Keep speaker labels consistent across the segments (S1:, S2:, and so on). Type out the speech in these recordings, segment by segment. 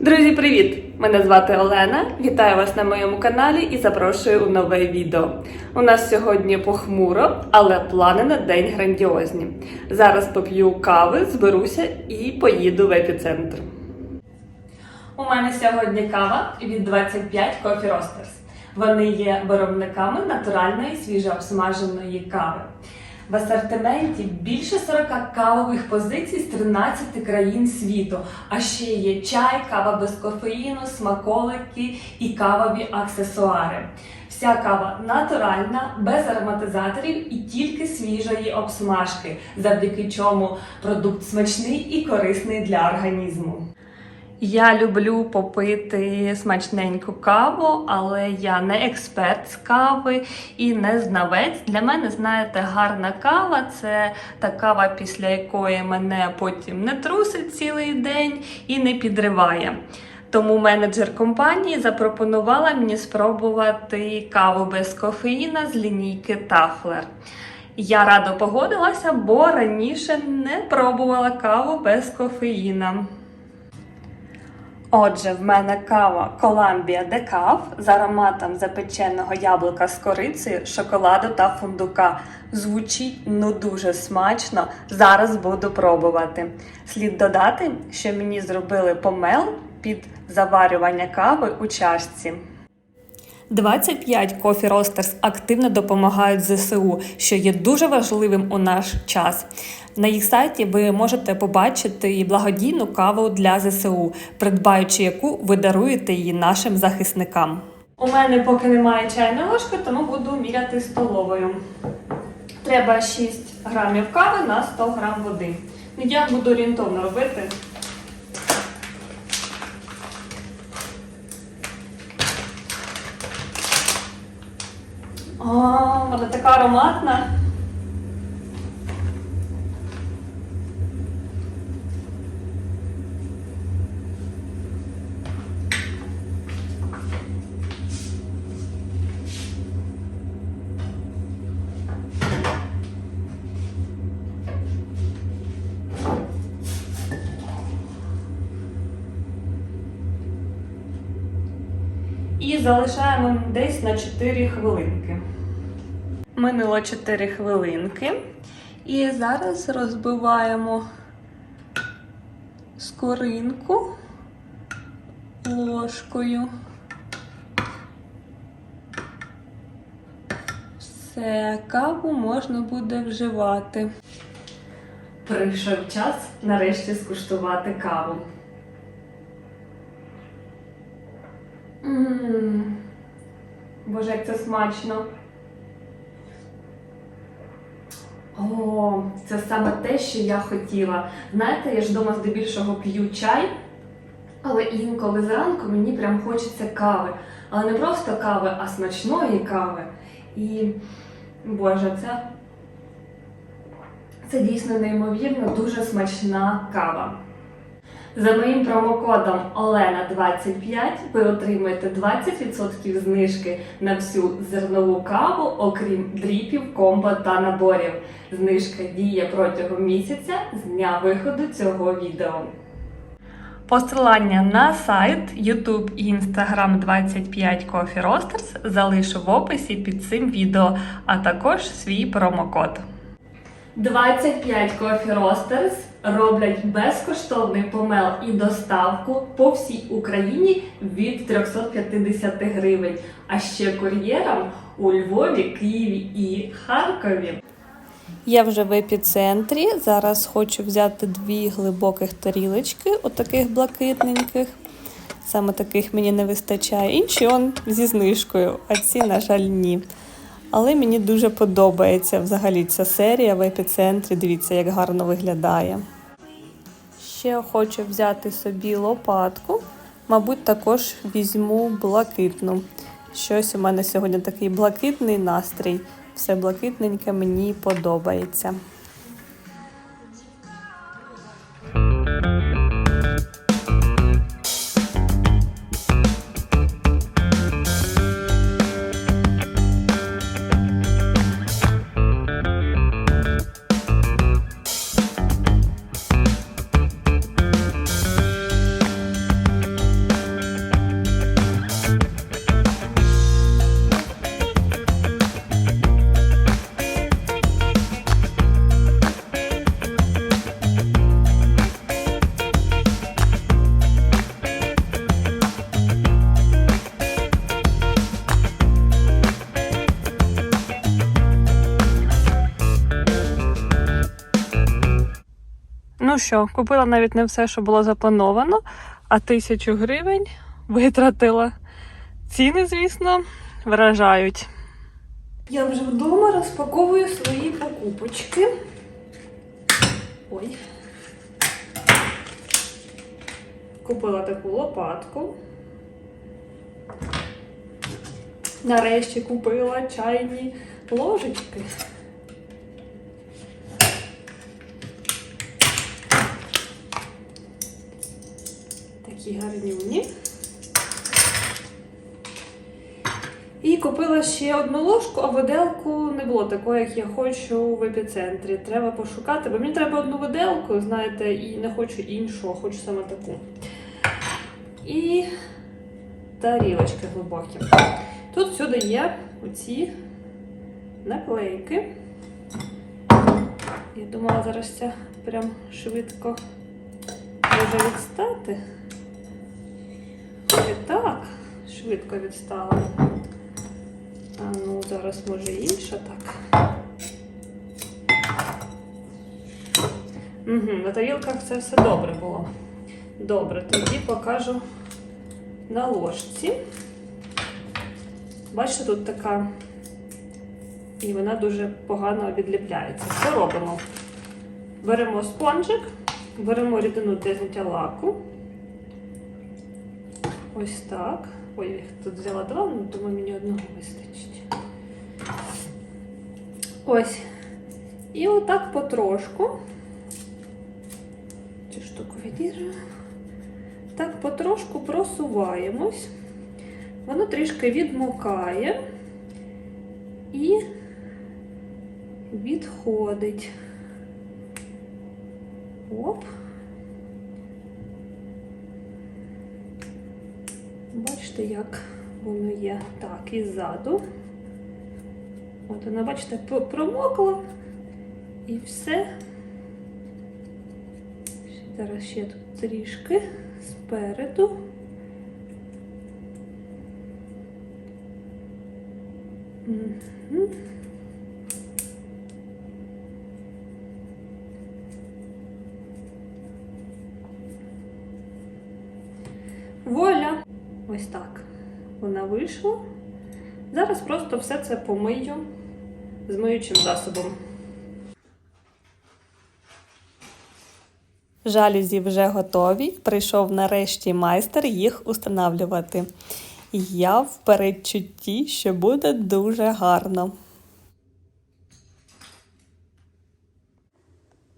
S1: Друзі, привіт! Мене звати Олена. Вітаю вас на моєму каналі і запрошую у нове відео. У нас сьогодні похмуро, але плани на день грандіозні. Зараз поп'ю кави, зберуся і поїду в епіцентр. У мене сьогодні кава від 25 Coffee Roasters. Вони є виробниками натуральної свіжообсмаженої кави. В асортименті більше 40 кавових позицій з 13 країн світу. А ще є чай, кава без кофеїну, смаколики і кавові аксесуари. Вся кава натуральна, без ароматизаторів і тільки свіжої обсмажки, завдяки чому продукт смачний і корисний для організму. Я люблю попити смачненьку каву, але я не експерт з кави і не знавець. Для мене, знаєте, гарна кава це та кава, після якої мене потім не трусить цілий день і не підриває. Тому менеджер компанії запропонувала мені спробувати каву без кофеїна з лінійки Тафлер. Я радо погодилася, бо раніше не пробувала каву без кофеїна. Отже, в мене кава Columbia Decaf з ароматом запеченого яблука з корицею, шоколаду та фундука. Звучить ну дуже смачно. Зараз буду пробувати. Слід додати, що мені зробили помел під заварювання кави у чашці. 25 Coffee Roasters активно допомагають ЗСУ, що є дуже важливим у наш час. На їх сайті ви можете побачити і благодійну каву для ЗСУ, придбаючи яку ви даруєте її нашим захисникам. У мене поки немає чайної ложки, тому буду міряти столовою. Треба 6 грамів кави на 100 грам води. Ну, Я буду орієнтовно робити. Вона така ароматна. І залишаємо десь на 4 хвилинки. Минуло 4 хвилинки. І зараз розбиваємо скоринку ложкою. Все, каву можна буде вживати. Прийшов час нарешті скуштувати каву. Боже, як це смачно. О, це саме те, що я хотіла. Знаєте, я ж вдома здебільшого п'ю чай, але інколи зранку мені прям хочеться кави. Але не просто кави, а смачної кави. І, Боже, це, це дійсно неймовірно дуже смачна кава. За моїм промокодом Олена25 ви отримаєте 20% знижки на всю зернову каву, окрім дріпів, комбо та наборів. Знижка діє протягом місяця з дня виходу цього відео. Посилання на сайт, YouTube і Instagram 25 Coffee Roasters залишу в описі під цим відео, а також свій промокод. 25 Coffee Roasters роблять безкоштовний помел і доставку по всій Україні від 350 гривень, а ще кур'єрам у Львові, Києві і Харкові. Я вже в епіцентрі. Зараз хочу взяти дві глибоких тарілочки, отаких блакитненьких. Саме таких мені не вистачає. Інші он зі знижкою, а ці, на жаль, ні. Але мені дуже подобається взагалі ця серія в епіцентрі. Дивіться, як гарно виглядає. Ще хочу взяти собі лопатку. Мабуть, також візьму блакитну. Щось у мене сьогодні такий блакитний настрій. Все блакитненьке мені подобається. Що, купила навіть не все, що було заплановано, а тисячу гривень витратила. Ціни, звісно, вражають. Я вже вдома розпаковую свої покупочки. Ой. Купила таку лопатку. Нарешті купила чайні ложечки. Такі гарнюні. І купила ще одну ложку, а виделку не було такої, як я хочу в епіцентрі. Треба пошукати, бо мені треба одну виделку, знаєте, і не хочу іншу, а хочу саме таку. І тарілочки глибокі. Тут всюди є оці наклейки. Я думала, зараз ця прям швидко може відстати. І так, швидко відстала. А ну, зараз може інша так. Угу, на тарілках це все добре було. Добре, тоді покажу на ложці. Бачите, тут така, і вона дуже погано відліпляється. Що робимо? Беремо спонжик, беремо рідину для лаку. Ось так. Ой, я тут взяла два, ну тому мені одного вистачить. Ось. І отак потрошку. Цю штуку відіржу. Так потрошку просуваємось. Воно трішки відмокає і відходить. Оп. Бачите, як воно є. Так, і ззаду. От вона, бачите, промокла і все. Зараз ще тут трішки спереду. Мгм. Вуаля! Ось так. Вона вийшла. Зараз просто все це помию з миючим засобом. Жалюзі вже готові. Прийшов нарешті майстер їх установлювати. Я в передчутті, що буде дуже гарно.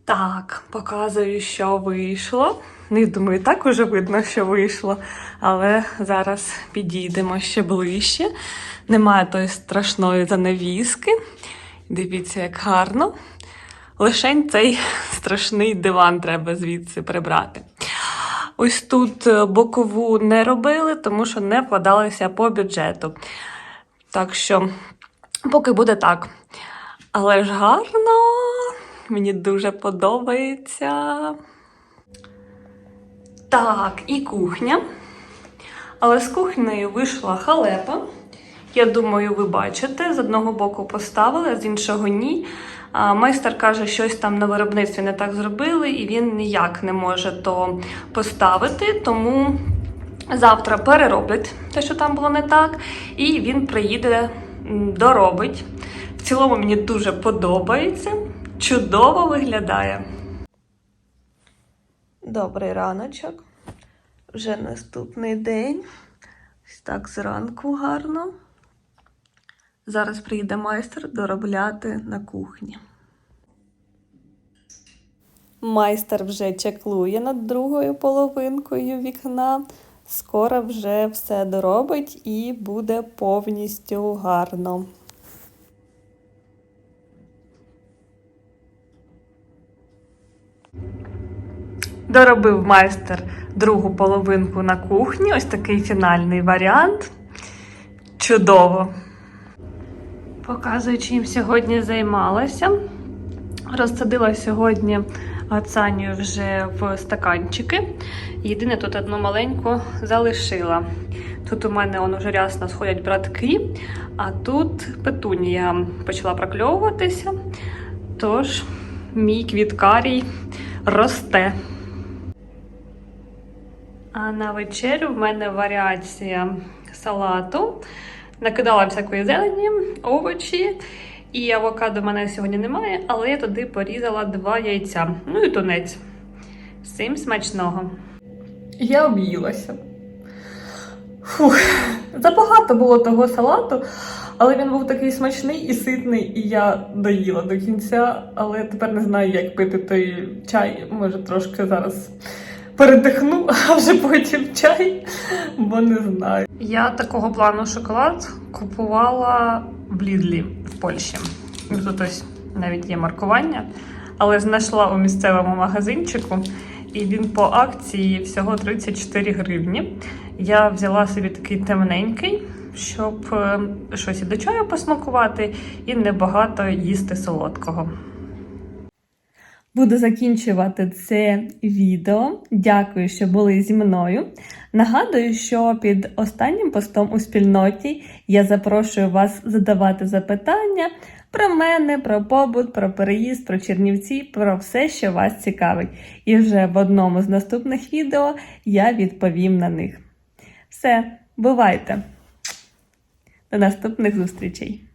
S1: Так, показую, що вийшло. Не думаю, так уже видно, що вийшло. Але зараз підійдемо ще ближче. Немає тої страшної занавіски. Дивіться, як гарно. Лишень цей страшний диван треба звідси прибрати. Ось тут е, бокову не робили, тому що не вкладалися по бюджету. Так що, поки буде так. Але ж гарно, мені дуже подобається. Так, і кухня. Але з кухнею вийшла халепа. Я думаю, ви бачите, з одного боку поставили, з іншого ні. Майстер каже, щось там на виробництві не так зробили, і він ніяк не може то поставити. Тому завтра перероблять те, що там було не так, і він приїде, доробить. В цілому мені дуже подобається, чудово виглядає. Добрий раночок. Вже наступний день. Ось так зранку гарно. Зараз приїде майстер доробляти на кухні. Майстер вже чеклує над другою половинкою вікна. Скоро вже все доробить і буде повністю гарно. Доробив майстер другу половинку на кухні. Ось такий фінальний варіант. Чудово! Показую, чим сьогодні займалася. Розсадила сьогодні гацанію вже в стаканчики. Єдине, тут одну маленьку залишила. Тут у мене он уже рясно сходять братки, а тут петунія почала прокльовуватися. Тож мій квіткарій росте. А на вечерю в мене варіація салату. Накидала всякої зелені, овочі. І авокадо в мене сьогодні немає, але я туди порізала два яйця. Ну і тунець. Всім смачного. Я об'їлася. Фух, забагато було того салату, але він був такий смачний і ситний, і я доїла до кінця, але тепер не знаю, як пити той чай. Може, трошки зараз передихну, а вже потім чай, бо не знаю. Я такого плану шоколад купувала в Лідлі в Польщі. Тут ось навіть є маркування, але знайшла у місцевому магазинчику, і він по акції всього 34 гривні. Я взяла собі такий темненький, щоб е, щось і до чаю посмакувати, і небагато їсти солодкого. Буду закінчувати це відео. Дякую, що були зі мною. Нагадую, що під останнім постом у спільноті я запрошую вас задавати запитання про мене, про побут, про переїзд, про Чернівці, про все, що вас цікавить. І вже в одному з наступних відео я відповім на них. Все, бувайте! До наступних зустрічей!